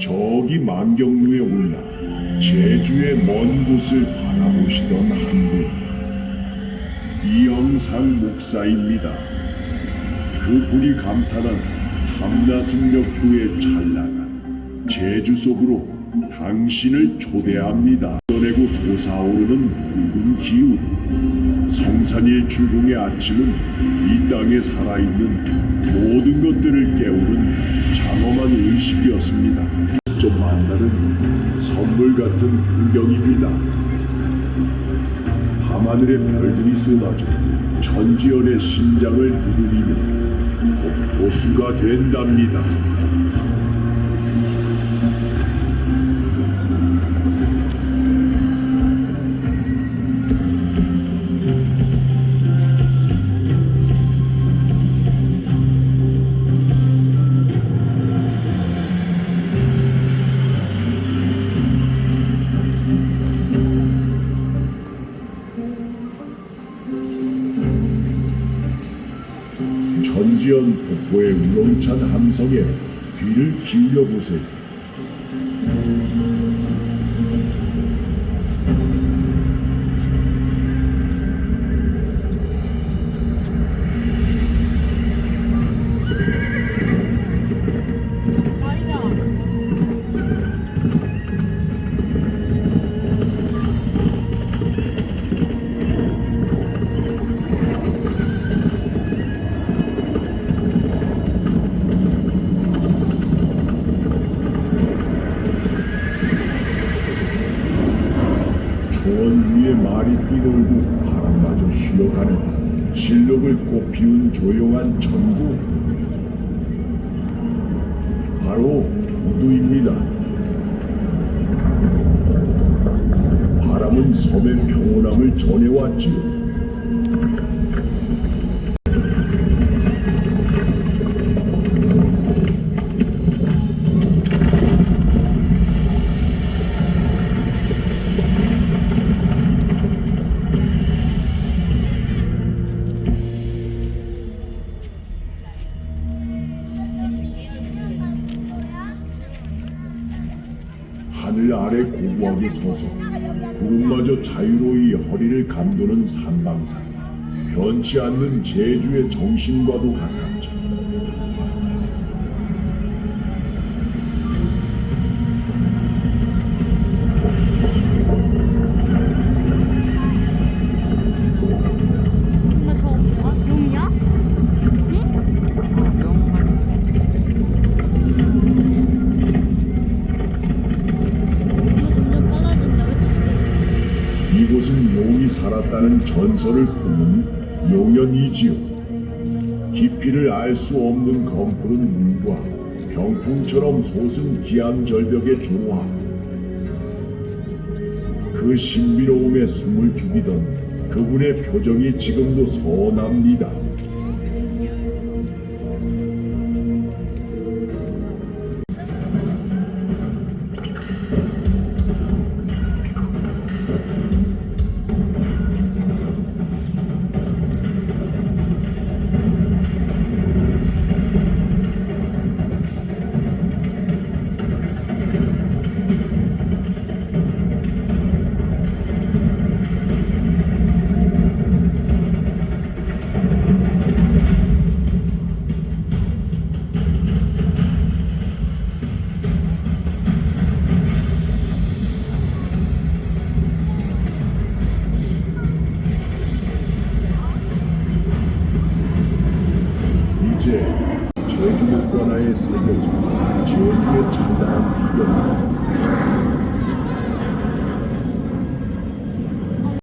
저기 만경루에 올라 제주의 먼 곳을 바라보시던 한 분. 이영상 목사입니다. 그분이 감탄한 함나승역부의 찬란한 제주 속으로 당신을 초대합니다. 떠내고 솟아오르는 붉은 기운. 성산일 주공의 아침은 이 땅에 살아있는 모든 것들을 깨우는 장엄한 의식이었습니다. 좀 만나는 선물 같은 풍경입니다. 밤하늘의 별들이 쏟아져 천지연의 심장을 두드리는 폭포수가 된답니다. 천지연 폭포의 우렁찬 함성에 귀를 기울여 보세요. 위에 말이 뛰놀고 바람마저 쉬어가는 실록을 꽃피운 조용한 천국. 바로 우두입니다. 바람은 섬의 평온함을 전해왔지요 하늘 아래 고고하게 서서 구름마저 자유로이 허리를 감도는 산방산 변치 않는 제주의 정신과도 같았 살았다는 전설을 품은 용연이지요. 깊이를 알 수 없는 검푸른 물과 병풍처럼 솟은 기암 절벽의 조화. 그 신비로움에 숨을 죽이던 그분의 표정이 지금도 선합니다. 제주 물관화에 새